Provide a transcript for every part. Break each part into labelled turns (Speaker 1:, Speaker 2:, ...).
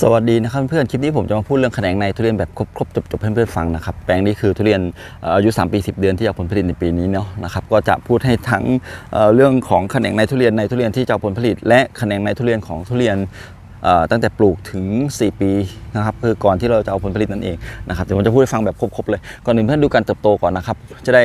Speaker 1: สวัสดีนะครับเพื่อนคลิปนี้ผมจะมาพูดเรื่องแขนงในทุเรียนแบบครบๆจบๆให้เพื่อนๆฟังนะครับแปลงนี้คือทุเรียนอายุ 3 ปี 10 เดือนที่จะเอาผลผลิตในปีนี้เนาะนะครับก็จะพูดให้ทั้งเรื่องของแขนงในทุเรียนในทุเรียนที่จะเอาผลผลิต และแขนงในทุเรียนของทุเรียน ตั้งแต่ปลูกถึง 4 ปีนะครับคือก่อนที่เราจะเอาผลผลิตนั่นเองนะครับเดี๋ยวผมจะพูดให้ฟังแบบครบๆเลย ก่อนอื่นเพื่อนดูการเติบโตก่อนนะครับจะได้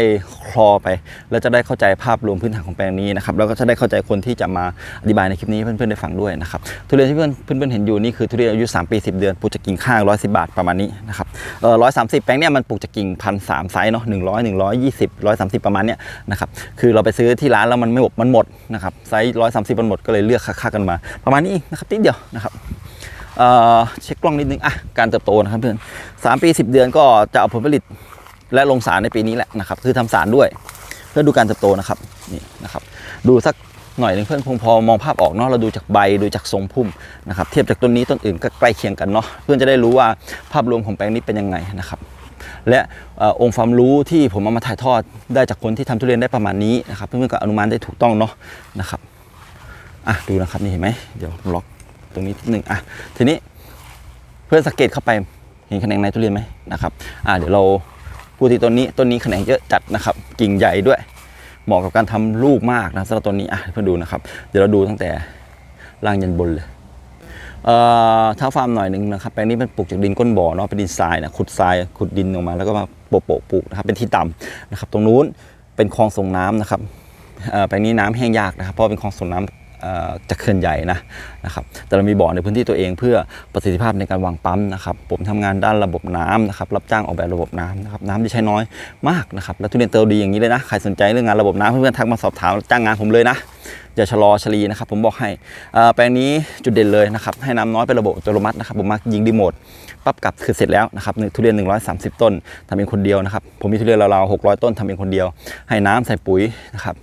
Speaker 1: คลอไป แล้วจะได้เข้าใจภาพรวมพื้นฐานของแปลงนี้นะครับแล้วก็จะได้เข้าใจคนที่จะมาอธิบายในคลิปนี้เพื่อนๆได้ฟังด้วยนะครับทุเรียนที่เพื่อนเพื่อนๆเห็นอยู่นี่คือทุเรียนอายุ 3 ปี 10 เดือนปลูกจากกิ่งข้าง110 บาทประมาณนี้นะครับเออ130แปลงเนี่ยมันปลูกจากกิ่งพันสามไซส์เนาะ100 120 130ประมาณเนี้ยนะครับคือเราไปซื้อที่ร้านแล้วมันไม่หมดมันหมดนะครับไซส์130มันหมดก็เลยเลือกค่าๆกันมา ประมาณนี้นะครับนิดเดียวนะครับเอ่อเช็คกล้องนิดนึงอะการเติบโตนะครับเพื่อนสามปี10เดือนก็จะเอาผลผลิตและลงสารในปีนี้แหละนะครับ คือทำสารด้วย เพื่อดูการเติบโตนะครับนี่นะครับดูสักหน่อยหนึงเพื่อนคงพอมองภาพออกเนาะเราดูจากใบดูจากทรงพุ่มนะครับเทียบจากต้นนี้ต้นอื่นก็ใกล้เคียงกันเนาะเพื่อนจะได้รู้ว่าภาพรวมของแปลงนี้เป็นยังไงนะครับและอองค์ความรู้ที่ผมเอามาถ่ายทอดได้จากคนที่ทำทุเรียนได้ประมาณนี้นะครับเพื่อนๆก็อนุมานได้ถูกต้องเนาะนะครับอะดูนะครับนี่เห็นไหมเดี๋ยวล็อก ตรงนี้นิดนึงอะทีนี้เพื่อนสังเกตเข้าไปเห็นแขนงในทุเรียนไหมนะครับอ่าเดี๋ยวเราพูดที่ต้นนี้ต้นนี้แขนงเยอะจัดนะครับ กิ่งใหญ่ด้วยเหมาะกับการทำลูกมากนะสำหรับต้นนี้อะเพื่อดูนะครับ เดี๋ยวเราดูตั้งแต่ล่างยันบนเลยเอ่อเท้าฟาร์มหน่อยหนึ่งนะครับแปลงนี้เป็นปลูกจากดินก้นบ่อเนาะเป็นดินทรายนะขุดทรายขุดดินออกมาแล้วก็มาโปะโปะปลูกนะครับเป็นที่ต่ำนะครับ ตรงนู้นเป็นคลองส่งน้ำนะครับเอ่อแปลงนี้น้ำแห้งยากนะครับเพราะเป็นคลองส่งน้ำเอ่อ จากเขื่อนใหญ่นะนะครับแต่เรามีบ่อในพื้นที่ตัวเองเพื่อประสิทธิภาพในการวางปั๊มนะครับผมทำงานด้านระบบน้ำนะครับรับจ้างออกแบบระบบน้ำนะครับน้ำที่ใช้น้อยมากนะครับแล้วทุเรียนเติบดีอย่างนี้เลยนะใครสนใจเรื่องงานระบบน้ำเพื่อนๆทักมาสอบถามจ้างงานผมเลยนะอย่าชะลอชะลีนะครับผมบอกให้แปลงนี้จุดเด่นเลยนะครับให้น้ำน้อยเป็นระบบอัตโนมัตินะครับผมมายิงรีโมทปั๊บกลับคือเสร็จแล้วนะครับทุเรียน 130 ต้นทำเองคนเดียวนะครับผมมีทุเรียนราวๆ600 ต้นทำเองคนเดียว ให้น้ำใส่ปุ๋ยนะครับ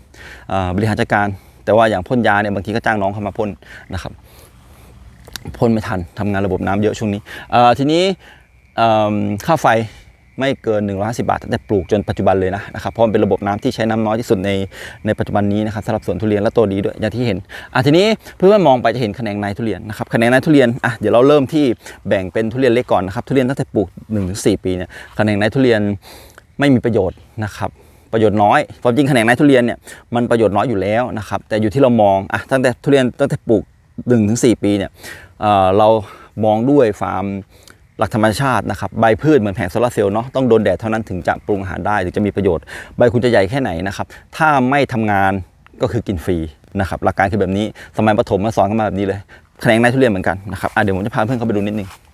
Speaker 1: บริหารจัดการ แต่ว่าอย่างพ่นยาเนี่ยบางทีก็จ้างน้องเข้ามาพ่นนะครับพ่นไม่ทันทำงานระบบน้ำเยอะช่วงนี้ทีนี้ค่าไฟไม่เกิน 150 บาทตั้งแต่ปลูกจนปัจจุบันเลยนะนะครับเพราะมันเป็นระบบน้ำที่ใช้น้ำน้อยที่สุดในในปัจจุบันนี้นะครับสำหรับสวนทุเรียนและโตดีด้วยอย่างที่เห็นอะทีนี้เพื่อนๆมองไปจะเห็นแขนงในทุเรียนนะครับแขนงในทุเรียนอะเดี๋ยวเราเริ่มที่แบ่งเป็นทุเรียนเล็กก่อนนะครับทุเรียนตั้งแต่ปลูก 1-4 ปีเนี่ยแขนงในทุเรียนไม่มีประโยชน์นะครับ ประโยชน์น้อยความจริงแขนงในทุเรียนเนี่ยมันประโยชน์น้อยอยู่แล้วนะครับแต่อยู่ที่เรามองอะตั้งแต่ทุเรียนตั้งแต่ปลูก1-4ปีเนี่ยเอ่อเรามองด้วยฟาร์มหลักธรรมชาตินะครับใบพืชเหมือนแผงโซลาร์เซลล์เนาะต้องโดนแดดเท่านั้นถึงจะปรุงอาหารได้ถึงจะมีประโยชน์ ใบคุณจะใหญ่แค่ไหนนะครับถ้าไม่ทำงานก็คือกินฟรีนะครับหลักการคือแบบนี้สมัยประถมมาสอนกันมาแบบนี้เลยแขนงในทุเรียนเหมือนกันนะครับเดี๋ยวผมจะพาเพื่อนเข้าไปดูนิดนึงเอ่อ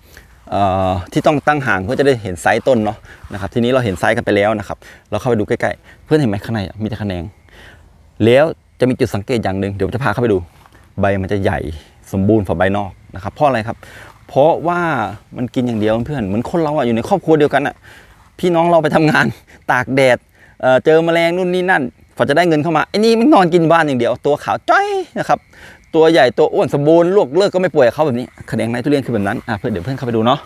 Speaker 1: ที่ต้องตั้งห่างเพื่อจะได้เห็นไซส์ต้นเนาะนะครับทีนี้เราเห็นไซส์กันไปแล้วนะครับ เราเข้าไปดูใกล้ๆ เพื่อนเห็นไหมข้างในมีแต่แขนง แล้วจะมีจุดสังเกตอย่างหนึ่งเดี๋ยวจะพาเข้าไปดู ใบมันจะใหญ่สมบูรณ์ฝ่าใบนอกนะครับเพราะอะไรครับ เพราะว่ามันกินอย่างเดียวเพื่อนเหมือนคนเราอะอยู่ในครอบครัวเดียวกันอะพี่น้องเราไปทำงานตากแดดเอ่อเจอแมลงนู่นนี่นั่นพอจะได้เงินเข้ามาไอ้นี่มันนอนกินบ้านอย่างเดียว ตัวขาวจ้อยนะครับ ตัวใหญ่ตัวอ้วนสมบูรณ์ลวกเลิกก็ไม่ป่วยกับเขาแบบนี้แขนงในทุเรียนคือแบบนั้นอะเพื่อนเดี๋ยวเพื่อนเข้าไปดูเนาะ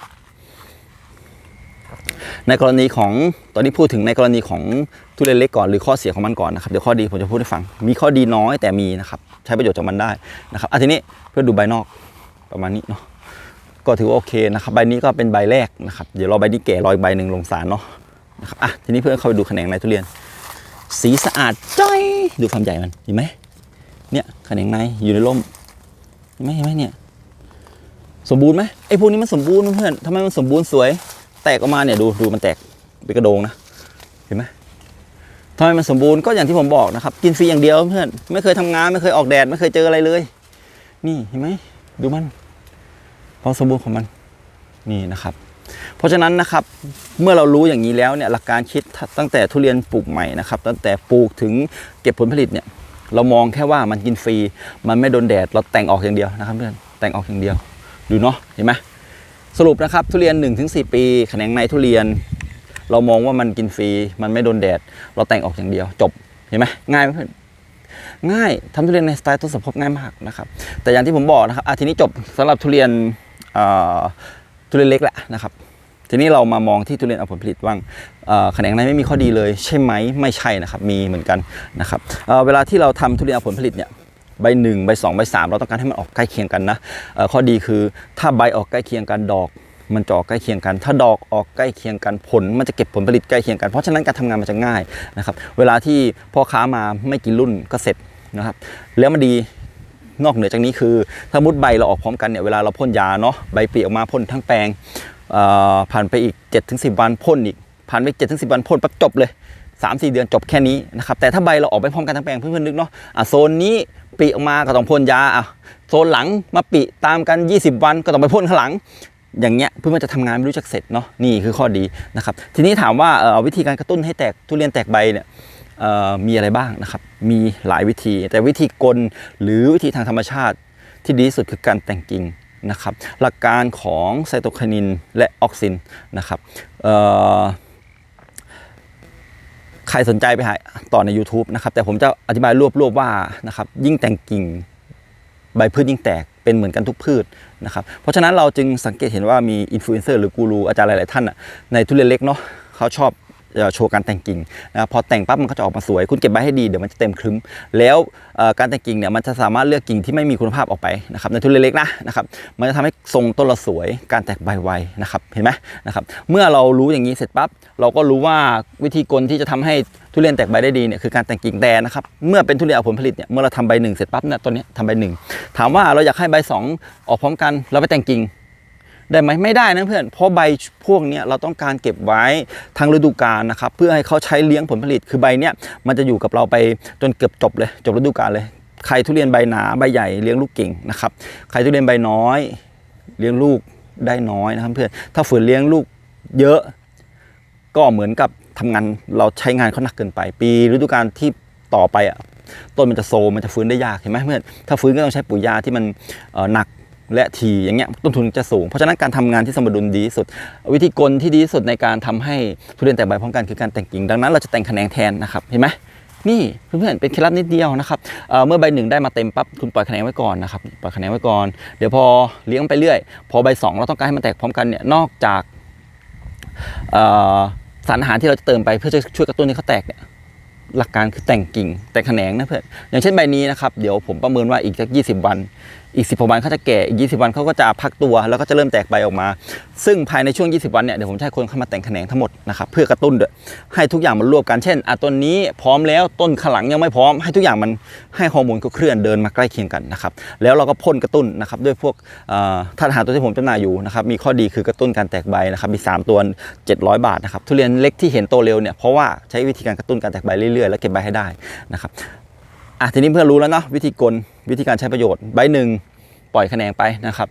Speaker 1: ในกรณีของตอนนี้พูดถึงในกรณีของทุเรียนเล็กก่อนหรือข้อเสียของมันก่อนนะครับเดี๋ยวข้อดีผมจะพูดให้ฟัง มีข้อดีน้อยแต่มีนะครับใช้ประโยชน์จากมันได้นะครับอะทีนี้เพื่อดูใบนอกประมาณนี้เนาะก็ถือว่าโอเคนะครับใบนี้ก็เป็นใบแรกนะครับเดี๋ยวรอใบนี้แก่รออีกใบหนึ่งลงสารเนาะนะครับอะทีนี้เพื่อนเข้าไปดูแขนงในทุเรียน สีสะอาดจ้อยดูความใหญ่มันเห็นไหม เนี่ยแขนงในอยู่ในร่มเห็นไหมเห็นไหมเนี่ย สมบูรณ์ไหมไอ้พวกนี้มันสมบูรณ์เพื่อนทำไมมันสมบูรณ์สวย แตกออกมาเนี่ยดูดูมันแตกเป็นกระโดงนะเห็นไหมทำไมมันสมบูรณ์ก็อย่างที่ผมบอกนะครับ กินฟรีอย่างเดียวเพื่อนไม่เคยทำงานไม่เคยออกแดดไม่เคยเจออะไรเลย นี่เห็นไหมดูมันความสมบูรณ์ของมันนี่นะครับ เพราะฉะนั้นนะครับเมื่อเรารู้อย่างนี้แล้วเนี่ยหลักการคิดตั้งแต่ทุเรียนปลูกใหม่นะครับ ตั้งแต่ปลูกถึงเก็บผลผลิตเนี่ย เรามองแค่ว่ามันกินฟรี มันไม่โดนแดด เราแต่งออกอย่างเดียวนะครับเพื่อน แต่งออกอย่างเดียว ดูเนาะ เห็นไหมสรุปนะครับทุเรียน 1-4 ปีแขนงในทุเรียน เรามองว่ามันกินฟรี มันไม่โดนแดด เราแต่งออกอย่างเดียว จบ เห็นไหมง่ายไหมเพื่อนง่ายทำทุเรียนในสไตล์ต้นสมภพง่ายมากนะครับ แต่อย่างที่ผมบอกนะครับอะทีนี้จบสำหรับทุเรียนทุเรียนเล็กแหละนะครับ ทีนี้เรามามองที่ทุเรียนเอาผลผลิตบ้างแขนงในไม่มีข้อดีเลยใช่ไหมไม่ใช่นะครับมีเหมือนกันนะครับเเวลาที่เราทำทุเรียนเอาผลผลิตเนี่ยใบหนึ่งใบสองใบสามเราต้องการให้มันออกใกล้เคียงกันนะข้อดีคือถ้าใบออกใกล้เคียงกันดอกมันจะออกใกล้เคียงกัน ถ้าดอกออกใกล้เคียงกันผล มันจะเก็บผลผลิตใกล้เคียงกัน เพราะฉะนั้นการทำงานมันจะง่ายนะครับ เวลาที่พ่อค้ามาไม่กี่รุ่นก็เสร็จนะครับ แล้วมันดีนอกเหนือจากนี้คือ ถ้ามุดใบเราออกพร้อมกันเนี่ย เวลาเราพ่นยาเนาะ ใบเปลี่ยออกมาพ่นทั้งแปลง ผ่านไปอีก 7-10 วันพ่นอีก ผ่านไป7-10 วันพ่นปั๊บจบเลย 3-4 เดือนจบแค่นี้นะครับ แต่ถ้าใบเราออกไปพร้อมกันทั้งแปลงเพื่อนๆนึกเนาะอะโซนนี้ปีออกมาก็ต้องพ่นยาอะโซนหลังมาปีตามกัน 20 วันก็ต้องไปพ่นข้างหลัง อย่างเงี้ยเพื่อนๆจะทำงานไม่รู้จักเสร็จเนาะนี่คือข้อดีนะครับ ทีนี้ถามว่าวิธีการกระตุ้นให้แตกทุเรียนแตกใบเนี่ยมีอะไรบ้างนะครับ มีหลายวิธี แต่วิธีกลหรือวิธีทางธรรมชาติที่ดีที่สุดคือการแต่งกิ่ง นะครับหลักการของไซโตไคนินและออกซินนะครับใครสนใจไปหาต่อใน YouTube นะครับแต่ผมจะอธิบายรวบรวบว่านะครับยิ่งแต่งกิ่งใบพืชยิ่งแตกเป็นเหมือนกันทุกพืชนะครับเพราะฉะนั้นเราจึงสังเกตเห็นว่ามีอินฟลูเอนเซอร์หรือกูรูอาจารย์หลาย ๆ ท่านในทุเรียนเล็กเนาะเขาชอบ โชว์การแต่งกิ่งนะครับพอแต่งปั๊บมันก็จะออกมาสวย คุณเก็บใบให้ดีเดี๋ยวมันจะเต็มครึ้ม แล้วการแต่งกิ่งเนี่ยมันจะสามารถเลือกกิ่งที่ไม่มีคุณภาพออกไปนะครับในทุเรียนเล็กนะนะครับมันจะทำให้ทรงต้นเราสวยการแตกใบไวนะครับเห็นไหมนะครับเมื่อเรารู้อย่างนี้เสร็จปั๊บเราก็รู้ว่าวิธีกลที่จะทำให้ทุเรียนแตกใบได้ดีเนี่ยคือการแต่งกิ่งแต่นะครับเมื่อเป็นทุเรียนเอาผลผลิตเนี่ยเมื่อเราทำใบหนึ่งเสร็จปั๊บเนี่ยตัวเนี้ทำใบหนึ่งถามว่าเราอยากให้ใบสองออกพร้อมกันเราไปแต่งกิ่ง ได้ไหมไม่ได้นะเพื่อนเพราะใบพวกนี้เราต้องการเก็บไว้ทั้งฤดูกาลนะครับเพื่อให้เขาใช้เลี้ยงผลผลิตคือใบเนี้ยมันจะอยู่กับเราไปจนเกือบจบเลยจบฤดูกาลเลยใครทุเรียนใบหนาใบใหญ่เลี้ยงลูกเก่งนะครับใครทุเรียนใบน้อย เลี้ยงลูกได้น้อยนะครับเพื่อนถ้าฝืนเลี้ยงลูกเยอะ ก็เหมือนกับทำงานเราใช้งานเขาหนักเกินไป ปีฤดูกาลที่ต่อไปอะต้นมันจะโซมันจะฟื้นได้ยากเห็นไหมเพื่อนถ้าฟื้นก็ต้องใช้ปุ๋ยยาที่มันหนัก และทีอย่างเงี้ยต้นทุนจะสูง เพราะฉะนั้นการทำงานที่สมดุลดีที่สุด วิธีกลที่ดีที่สุดในการทำให้ทุเรียนแตกใบพร้อมกันคือการแต่งกิ่ง ดังนั้นเราจะแต่งแขนงแทนนะครับเห็นไหมนี่เพื่อนๆเป็นเคล็ดลับนิดเดียวนะครับเเมื่อใบหนึ่งได้มาเต็มปั๊บคุณปล่อยแขนงไว้ก่อนนะครับปล่อยแขนงไว้ก่อน เดี๋ยวพอเลี้ยงไปเรื่อย พอใบสองเราต้องการให้มันแตกพร้อมกันเนี่ยนอกจากสารอาหารที่เราจะเติมไปเพื่อจะช่วยกระตุ้นให้เขาแตกเนี่ยหลักการคือแต่งกิ่งแต่งแขนงนะเพื่อนอย่างเช่นใบนี้นะครับเดี๋ยวผมประเมินว่าอีกสัก 20 วัน อีก 10วันเขาจะแก่อีก20 วันเขาก็จะพักตัว แล้วก็จะเริ่มแตกใบออกมา ซึ่งภายในช่วง 20 วันเนี่ยเดี๋ยวผมจะให้คนเข้ามาแต่งแขนงทั้งหมดนะครับเพื่อกระตุ้นด้วยให้ทุกอย่างมันรวบกันเช่นอะต้นนี้พร้อมแล้วต้นขลังยังไม่พร้อม ให้ทุกอย่างมันให้ฮอร์โมนก็เคลื่อนเดินมาใกล้เคียงกันนะครับแล้วเราก็พ่นกระตุ้นนะครับด้วยพวกอ่อธาตุอาหารตัวที่ผมจำหน่ายอยู่นะครับมีข้อดีคือกระตุ้นการแตกใบนะครับมี 3 ตัว 700 บาทนะครับทุเรียนเล็กที่เห็นโตเร็วเนี่ยเพราะว่าใช้วิธีการกระตุ้นการแตกใบเรื่อยๆ แล้วเก็บใบให้ได้นะครับ อะทีนี้เพื่อนรู้แล้วเนาะวิธีกลวิธีการใช้ประโยชน์ใบหนึ่งปล่อยคะแขนไปนะครับ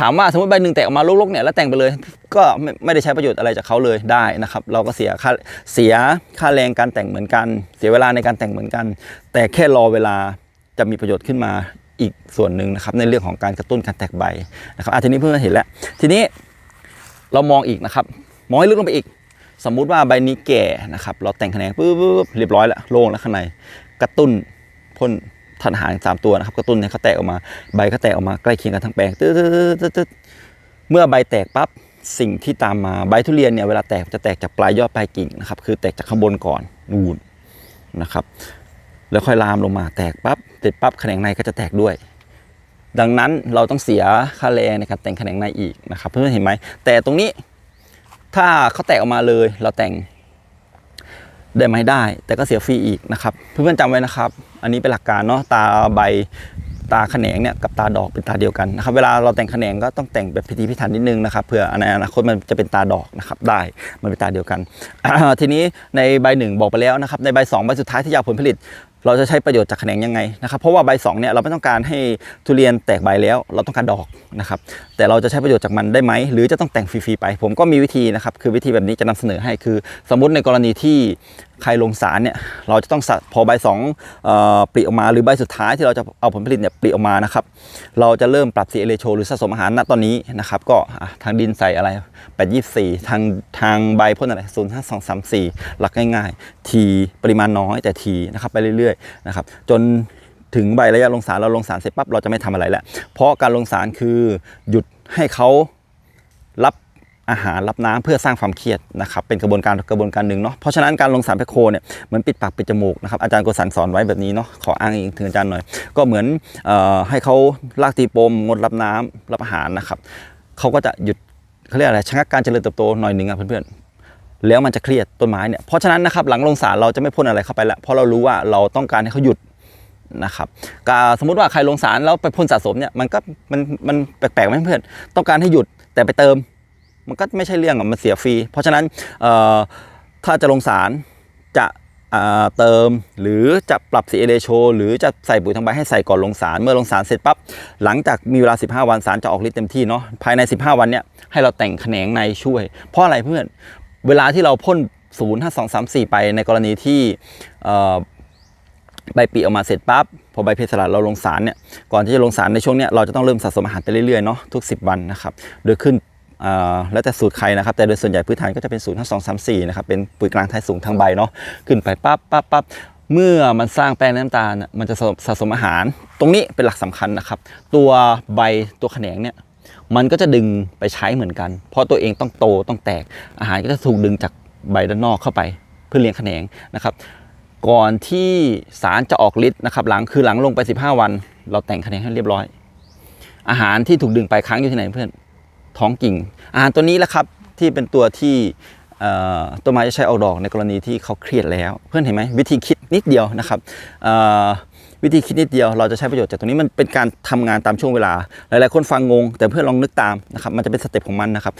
Speaker 1: ถามว่าสมมติใบหนึ่งแตกออกมาลกๆเนี่ยแล้วแต่งไปเลยก็ไม่ได้ใช้ประโยชน์อะไรจากเขาเลยได้นะครับ เราก็เสียค่าเสียค่าแรงการแต่งเหมือนกัน เสียเวลาในการแต่งเหมือนกัน แต่แค่รอเวลาจะมีประโยชน์ขึ้นมาอีกส่วนหนึ่งนะครับในเรื่องของการกระตุ้นการแตกใบนะครับอะทีนี้เพื่อนเห็นแล้ว ทีนี้เรามองอีกนะครับ มองให้ลึกลงไปอีก สมมุติว่าใบนี้แก่นะครับ เราแต่งคะแขนปุ๊บปุ๊บเรียบร้อยแล้วโล่งแล้วข้างใน กระตุ้นพ่นถ่านหารสามตัวนะครับกระตุ้นให้เขาแตกออกมาใบเขาแตกออกมาใกล้เคียงกันทั้งแปลงตึ๊ดตึ๊ดตึ๊ดตึ๊ดตึ๊ดเมื่อใบแตกปั๊บสิ่งที่ตามมาใบทุเรียนเนี่ยเวลาแตกจะแตกจากปลายยอดปลายกิ่งนะครับคือแตกจากข้างบนก่อนนูนนะครับ แล้วค่อยลามลงมาแตกปั๊บเสร็จปั๊บแขนงในก็จะแตกด้วย ดังนั้นเราต้องเสียค่าแรงในการแต่งแขนงในอีกนะครับเพื่อนๆเห็นไหมแต่ตรงนี้ถ้าเขาแตกออกมาเลยเราแต่ง ได้ไหมได้ แต่ก็เสียฟรีอีกนะครับ เพื่อนๆจำไว้นะครับ อันนี้เป็นหลักการเนาะตาใบตาแขนงเนี่ยกับตาดอกเป็นตาเดียวกันนะครับ เวลาเราแต่งแขนงก็ต้องแต่งแบบพิธีพิถันนิดนึงนะครับเผื่อในอนาคตมันจะเป็นตาดอกนะครับได้มันเป็นตาเดียวกัน ทีนี้ในใบหนึ่งบอกไปแล้วนะครับในใบสองใบสุดท้ายที่อยากผลผลิต เราจะใช้ประโยชน์จากแขนงยังไงนะครับเพราะว่าใบสองเนี่ยเราไม่ต้องการให้ทุเรียนแตกใบแล้ว เราต้องการดอกนะครับแต่เราจะใช้ประโยชน์จากมันได้ไหม หรือจะต้องแต่งฟรีๆไป ผมก็มีวิธีนะครับคือวิธีแบบนี้จะนำเสนอให้คือ สมมุติในกรณีที่ ใครลงสารเนี่ยเราจะต้องสะพอใบสองปลีออกมาหรือใบสุดท้ายที่เราจะเอาผลผลิตเนี่ยปลีออกมานะครับเราจะเริ่มปรับสีเอเลโชหรือสะสมอาหารณตอนนี้นะครับก็ทางดินใส่อะไร 824 ทางทางใบพ่นอะไร 0 5 2 3 4 หลักง่ายๆ ทีปริมาณน้อยแต่ทีนะครับไปเรื่อยๆนะครับจนถึงใบระยะลงสารเราลงสารเสร็จปั๊บเราจะไม่ทำอะไรแล้ว เพราะการลงสารคือหยุดให้เขารับ อาหารรับน้ำเพื่อสร้างความเครียดนะครับเป็นกระบวนการกระบวนการหนึ่งเนาะเพราะฉะนั้นการลงสารแพคโคเนี่ยเหมือนปิดปากปิดจมูกนะครับอาจารย์โกสันสอนไว้แบบนี้เนาะขออ้างอิงถึงอาจารย์หน่อย ก็เหมือนออให้เขาลากตีปมงดรับน้ำรับอาหารนะครับเขาก็จะหยุดเขาเรียกอะไรชะงักการเจริญเติบโตหน่อยหนึ่งอะเพื่อนๆแล้วมันจะเครียดต้นไม้เนี่ยเพราะฉะนั้นนะครับหลังลงสารเราจะไม่พ่นอะไรเข้าไปล้วเพราะเรารู้ว่าเราต้องการให้เขาหยุดนะครับกาสมมุติว่าใครลงสารแล้วไปพ่นสะสมเนี่ยมันก็มันมันแปลกๆไหมเพื่อนต้องการให้หยุดแต่ไปเติม มันก็ไม่ใช่เรื่องอะมันเสียฟรี เพราะฉะนั้นถ้าจะลงสารจะเติมหรือจะปรับสีเอเลโชหรือจะใส่ปุ๋ยทางใบให้ใส่ก่อนลงสาร เมื่อลงสารเสร็จปั๊บหลังจากมีเวลา 15 วันสารจะออกฤทธิ์เต็มที่เนาะภายใน 15 วันเนี่ยให้เราแต่งแขนงในช่วย เพราะอะไรเพื่อนเวลาที่เราพ่น0 5 2 3 4 ไปในกรณีที่ใบปีออกมาเสร็จปั๊บพอใบเพสลัดเราลงสารเนี่ยก่อนที่จะลงสารในช่วงเนี้ยเราจะต้องเริ่มสะสมอาหารไปเรื่อยๆเนาะทุก 10 วันนะครับโดยขึ้น แล้วแต่สูตรใครนะครับ แต่โดยส่วนใหญ่พื้นฐานก็จะเป็น0 5 2 3 4นะครับ เป็นปุ๋ยกลางท้ายสูงทางใบเนาะ ขึ้นไปปั๊บปั๊บปั๊บเมื่อมันสร้างแป้งน้ำตาลน่ะมันจะสะสะสมอาหาร ตรงนี้เป็นหลักสำคัญนะครับ ตัวใบตัวแขนงเนี่ย มันก็จะดึงไปใช้เหมือนกัน เพราะตัวเองต้องโตต้องแตก อาหารก็จะถูกดึงจากใบด้านนอกเข้าไปเพื่อเลี้ยงแขนงนะครับ ก่อนที่สารจะออกฤทธิ์นะครับ หลังคือหลังลงไป 15 วัน เราแต่งแขนงให้เรียบร้อย อาหารที่ถูกดึงไปค้างอยู่ที่ไหนเพื่อน ท้องกิ่ง อาหารตัวนี้แหละครับที่เป็นตัวที่ต้นไม้จะใช้ออกดอกในกรณีที่เขาเครียดแล้ว เพื่อนเห็นไหมวิธีคิดนิดเดียวนะครับวิธีคิดนิดเดียวเราจะใช้ประโยชน์จากตรงนี้มันเป็นการทำงานตามช่วงเวลา หลายๆ คนฟังงง แต่เพื่อนลองนึกตามนะครับมันจะเป็นสเต็ปของมันนะครับ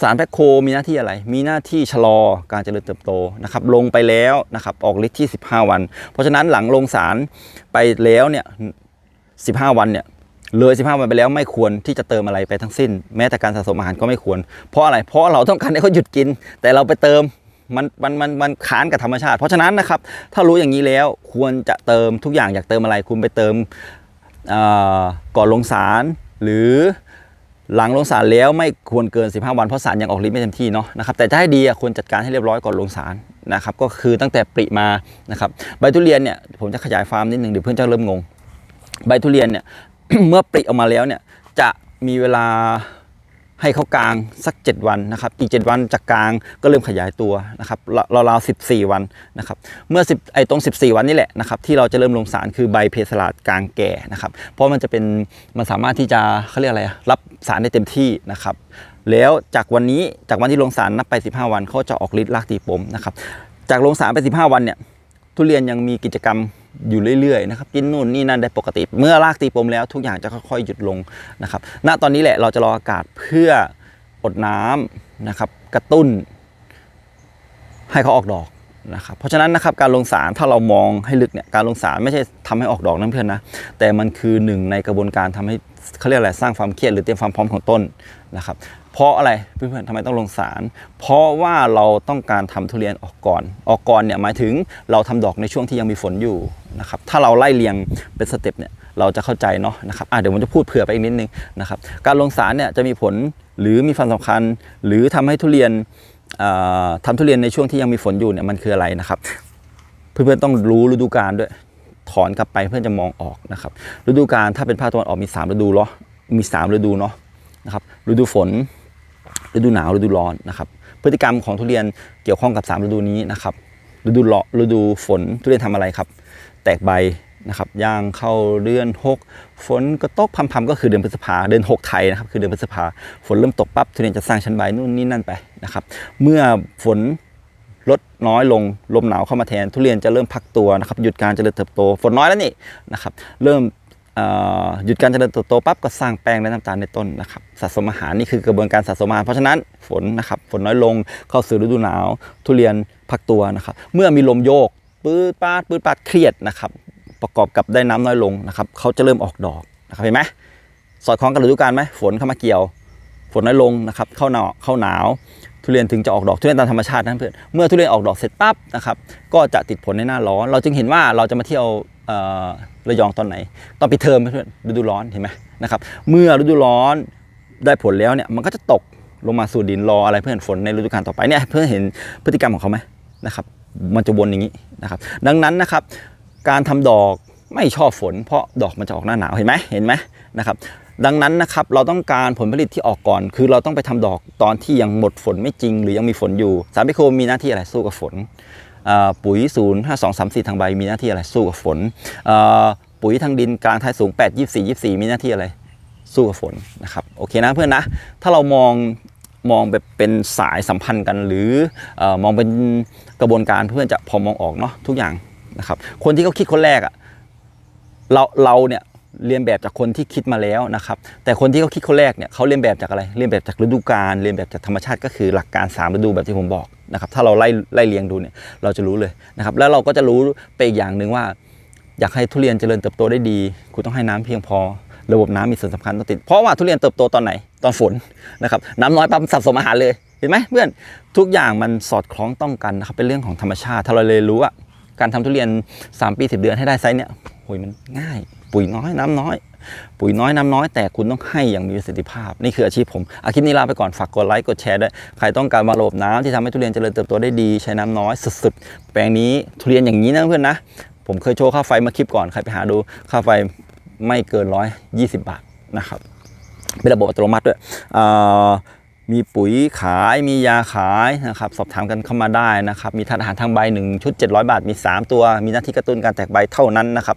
Speaker 1: สารแพคโคมีหน้าที่อะไร มีหน้าที่ชะลอการเจริญเติบโตนะครับลงไปแล้วนะครับออกฤทธิ์ที่ 15 วัน เพราะฉะนั้นหลังลงสารไปแล้วเนี่ย 15 วันเนี่ย เลย15วันไปแล้วไม่ควรที่จะเติมอะไรไปทั้งสิ้น แม้แต่การสะสมอาหารก็ไม่ควร เพราะอะไรเพราะเราต้องการให้เขาหยุดกิน แต่เราไปเติมมันมันมันมันค้านกับธรรมชาติ เพราะฉะนั้นนะครับถ้ารู้อย่างนี้แล้วควรจะเติมทุกอย่างอยากเติมอะไร คุณไปเติมก่อนลงสารหรือหลังลงสารแล้วไม่ควรเกิน 15 วันเพราะสารยังออกฤทธิ์ไม่เต็มที่เนาะนะครับแต่ถ้าให้ดีอะควรจัดการให้เรียบร้อยก่อนลงสารนะครับก็คือตั้งแต่ปริมานะครับใบทุเรียนเนี่ยผมจะขยายฟาร์มนิดหนึ่งเดี๋ยวเพื่อนจะเริ่มงง ใบทุเรียนเนี่ย เมื่อปริออกมาแล้วเนี่ยจะมีเวลาให้เขากลางสัก 7 วันนะครับอีก 7 วันจากกลางก็เริ่มขยายตัวนะครับราวๆ14 วันนะครับเมื่อ10ไอ้ตรง 14 วันนี่แหละนะครับที่เราจะเริ่มลงสารคือใบเพสลาดกลางแก่นะครับเพราะมันจะเป็นมันสามารถที่จะเขาเรียกอะไรรับสารได้เต็มที่นะครับแล้วจากวันนี้จากวันที่ลงสารนับไป 15 วันเขาจะออกฤทธิ์รากตีปมนะครับจากลงสารไป 15 วันเนี่ยทุเรียนยังมีกิจกรรม อยู่เรื่อยๆนะครับกินนู่นนี่นั่นได้ปกติ เมื่อรากตีปมแล้วทุกอย่างจะค่อยๆหยุดลงนะครับณตอนนี้แหละเราจะรออากาศเพื่ออดน้ำนะครับกระตุ้น ให้เขาออกดอกนะครับเพราะฉะนั้นนะครับการลงสารถ้าเรามองให้ลึกเนี่ยการลงสารไม่ใช่ทำให้ออกดอกนั่นเพื่อนนะแต่มันคือหนึ่งในกระบวนการทำให้ เขาเรียกอะไรสร้างความเครียดหรือเตรียมความพร้อมของต้นนะครับเพราะอะไรเพื่อนๆทำไมต้องลงสาร เพราะว่าเราต้องการทำทุเรียนออกก่อน ออกก่อนเนี่ยหมายถึงเราทำดอกในช่วงที่ยังมีฝนอยู่นะครับถ้าเราไล่เรียงเป็นสเต็ปเนี่ยเราจะเข้าใจเนาะนะครับอะเดี๋ยวผมจะพูดเผื่อไปอีกนิดนึงนะครับการลงสารเนี่ยจะมีผลหรือมีความสำคัญ หรือทำให้ทุเรียนเอ่อทำทุเรียนในช่วงที่ยังมีฝนอยู่เนี่ยมันคืออะไรนะครับ เพื่อนๆต้องรู้ฤดูกาลด้วย ถอนกลับไปเพื่อจะมองออกนะครับฤดูกาลถ้าเป็นภาคตะวันออกมี 3 ฤดูเนาะมี 3 ฤดูเนาะนะครับฤดูฝนฤดูหนาวฤดูร้อนนะครับพฤติกรรมของทุเรียนเกี่ยวข้องกับ 3 ฤดูนี้นะครับฤดูร้อนฤดูฝนทุเรียนทำอะไรครับ แตกใบนะครับย่างเข้าเดือน 6 ฝนก็ตกพำๆก็คือเดือนพฤษภาเดือน 6 ไทยนะครับคือเดือนพฤษภาฝนเริ่มตกปั๊บทุเรียนจะสร้างชั้นใบนู่นนี่นั่นไปนะครับเมื่อฝน ลดน้อยลงลมหนาวเข้ามาแทน ทุเรียนจะเริ่มพักตัวนะครับหยุดการเจริญเติบโตฝนน้อยแล้วนี่นะครับเริ่มหยุดการเจริญเติบโตปั๊บก็สร้างแป้งและน้ำตาลในต้นนะครับสะสมอาหารนี่คือกระบวนการสะสมอาหารเพราะฉะนั้นฝนนะครับฝนน้อยลงเข้าสู่ฤดูหนาว ทุเรียนพักตัวนะครับเมื่อมีลมโยกปื๊ดปาดปื๊ดปาดเครียดนะครับประกอบกับได้น้ำน้อยลงนะครับเขาจะเริ่มออกดอกนะครับเห็นไหมสอดคล้องกับฤดูกาลไหมฝนเข้ามาเกี่ยว ฝนน้อยลงนะครับเข้าหนาวเข้าหนาว ทุเรียนถึงจะออกดอกทุเรียนตามธรรมชาตินะเพื่อนเมื่อทุเรียนออกดอกเสร็จปั๊บนะครับก็จะติดผลในหน้าร้อน เราจึงเห็นว่าเราจะมาเที่ยวระยองตอนไหน ตอนปิดเทอมเพื่อนฤดูร้อนเห็นไหมนะครับเมื่อฤดูร้อนได้ผลแล้วเนี่ยมันก็จะตกลงมาสู่ดินรออะไรเพื่อนฝนในฤดูกาลต่อไปเนี่ยเพื่อนเห็นพฤติกรรมของเขาไหมนะครับมันจะวนอย่างนี้นะครับดังนั้นนะครับการทำดอกไม่ชอบฝน เพราะดอกมันจะออกหน้าหนาวเห็นไหมเห็นไหมนะครับ ดังนั้นนะครับเราต้องการผลผลิตที่ออกก่อน คือเราต้องไปทำดอกตอนที่ยังหมดฝนไม่จริง หรือยังมีฝนอยู่สารพิโคมีหน้าที่อะไรสู้กับฝนปุ๋ยศูนย์ห้าสองสามสี่ทางใบมีหน้าที่อะไรสู้กับฝนปุ๋ยทางดินกลางท้ายสูง 8 24 24 มีหน้าที่อะไร สู้กับฝนนะครับโอเคนะเพื่อนนะ ถ้าเรามองมองแบบเป็นสายสัมพันธ์กัน หรือออมองเป็นกระบวนการเพื่อนจะพอมองออกเนาะทุกอย่างนะครับคนที่เขาคิดคนแรกอะเราเราเนี่ย เรียนแบบจากคนที่คิดมาแล้วนะครับ แต่คนที่เขาคิดคนแรกเนี่ยเขาเรียนแบบจากอะไร เรียนแบบจากฤดูกาลเรียนแบบจากธรรมชาติก็คือหลักการ 3 ฤดูแบบที่ผมบอกนะครับถ้าเราไล่ไล่เรียงดูเนี่ยเราจะรู้เลยนะครับแล้วเราก็จะรู้ไปอีกอย่างหนึ่งว่า อยากให้ทุเรียนเจริญเติบโตได้ดี คุณต้องให้น้ำเพียงพอ ระบบน้ำมีส่วนสำคัญต้องติด เพราะว่าทุเรียนเติบโตตอนไหนตอนฝนนะครับน้ำน้อยปั๊บสะสมอาหารเลยเห็นไหมเพื่อนทุกอย่างมันสอดคล้องต้องกันนะครับเป็นเรื่องของธรรมชาติ ถ้าเราเลยรู้ว่าการทำทุเรียน 3 ปี 10 เดือนให้ได้ไซส์เนี่ยโอ้ยมันง่าย ปุ๋ยน้อยน้ำน้อย ปุ๋ยน้อยน้ำน้อย แต่คุณต้องให้อย่างมีประสิทธิภาพ นี่คืออาชีพผมอาคลิปนี้ลาไปก่อนฝากกดไลค์กดแชร์ด้วยใครต้องการวาระบบน้ำที่ทำให้ทุเรียนเจริญเติบโตได้ดี ใช้น้ำน้อยสุดๆแปลงนี้ทุเรียนอย่างนี้นะเพื่อนนะ ผมเคยโชว์ค่าไฟมาคลิปก่อนใครไปหาดูค่าไฟไม่เกิน120บบาทนะครับเป็นระบบอัตโนมัติด้วยมีปุ๋ยขายมียาขายนะครับสอบถามกันเข้ามาได้นะครับ มีธาตุอาหารทางใบ 1 ชุด 700 บาท มี 3 ตัว มีหน้าที่กระตุ้นการแตกใบเท่านั้นนะครับ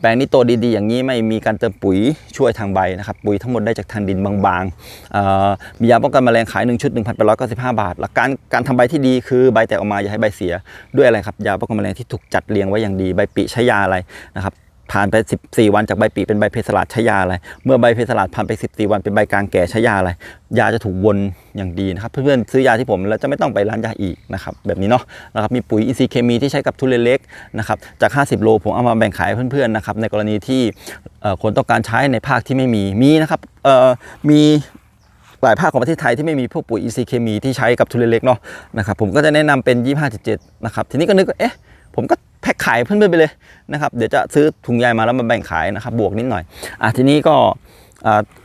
Speaker 1: แปลงนี้โตดีๆ อย่างนี้ไม่มีการเติมปุ๋ยช่วยทางใบนะครับ ปุ๋ยทั้งหมดได้จากทางดินบางๆมียาป้องกันแมลงขาย1ชุด1,895 บาท หลักการการทำใบที่ดีคือใบแตกออกมาอย่าให้ใบเสียด้วยอะไรครับยาป้องกันแมลงที่ถูกจัดเรียงไว้อย่างดี ใบปีใช้ยาอะไรนะครับ ผ่านไป 14 วันจากใบปีเป็นใบเพสลาดใช้ยาอะไร เมื่อใบเพสลาดผ่านไป 14 วันเป็นใบกลางแก่ใช้ยาอะไร ยาจะถูกวนอย่างดีนะครับ เพื่อนๆซื้อยาที่ผมแล้วจะไม่ต้องไปร้านยาอีกนะครับแบบนี้เนาะนะครับมีปุ๋ยอินทรีย์เคมีที่ใช้กับทุเรียนเล็กนะครับจาก 50 โลผมเอามาแบ่งขายเพื่อนๆนะครับในกรณีที่คนต้องการใช้ในภาคที่ไม่มีมีนะครับมีหลายภาคของประเทศไทยที่ไม่มีพวกปุ๋ยอินทรีย์เคมีที่ใช้กับทุเรียนเล็กเนาะนะครับผมก็จะแนะนำเป็น 2577นะครับทีนี้ก็นึกว่าเอ๊ะผมก็ พ็คขายเพื่อนๆไปเลยนะครับเดี๋ยวจะซื้อถุงใยมาแล้วมาแบ่งขายนะครับบวกนิดหน่อยอะทีนี้ก็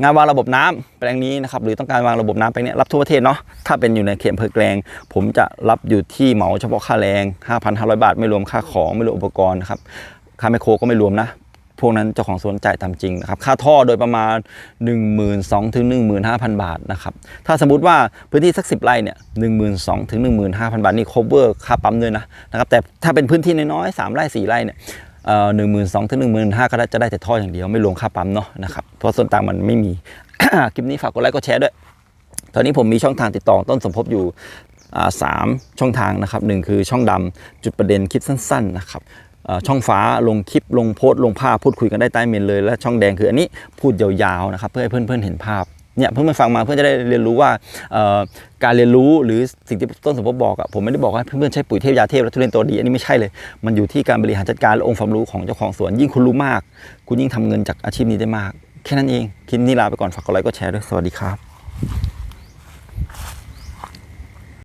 Speaker 1: งานวางระบบน้ำแปลงนี้นะครับหรือต้องการวางระบบน้ำแปลงนี้รับทั่วประเทศเนาะถ้าเป็นอยู่ในเขตอำเภอแกลง ผมจะรับอยู่ที่เหมาเฉพาะค่าแรง 5,500 บาท ไม่รวมค่าของไม่รวมอุปกรณ์นะครับค่าไมโครก็ไม่รวมนะ พวกนั้นเจ้าของสวนจ่ายตามจริงนะครับค่าท่อโดยประมาณ 1 2 0 0 0ถึง15,000 บาทนะครับถ้าสมมติว่าพื้นที่สัก 10 ไร่เนี่ย1 2 0 0 0ถึง15,000 บาทนี่ cover ค่าปั๊มด้วยนะนะครับแต่ถ้าเป็นพื้นที่น้อยๆ3ไร่4ไร่เนี่ยหนึ่งหมื่นสองถึงหนึ่งหมื่นห้าก็ได้จะได้แต่ท่ออย่างเดียวไม่รวมค่าปั๊มเนาะนะครับเพราะส่วนต่างมันไม่มี คลิปนี้ฝากกดไลค์กดแชร์ด้วย ตอนนี้ผมมีช่องทางติดต่อต้นสมภพอยู่สามช่องทางนะครับหนึ่งคือช่องดำจุดประเด็นคลิปสั้น ๆ นะครับ ช่องฟ้าลงคลิปลงโพสต์ลงภาพพูดคุยกันได้ใต้เมนเลย และช่องแดงคืออันนี้พูดยาวๆนะครับเพื่อให้เพื่อนๆเห็นภาพเนี่ยเพื่อนมาฟังมาเพื่อจะได้เรียนรู้ว่าการเรียนรู้หรือสิ่งที่ต้นสมภพบอกอะผมไม่ได้บอกว่าเพื่อนๆใช้ปุ๋ยเทพยาเทพแล้วทุเรียนโตดีอันนี้ไม่ใช่เลย มันอยู่ที่การบริหารจัดการและองค์ความรู้ของเจ้าของสวนยิ่งคุณรู้มาก คุณยิ่งทำเงินจากอาชีพนี้ได้มาก แค่นั้นเองคลิปนี้ลาไปก่อนฝากกดไลค์กดแชร์ด้วยสวัสดีครับ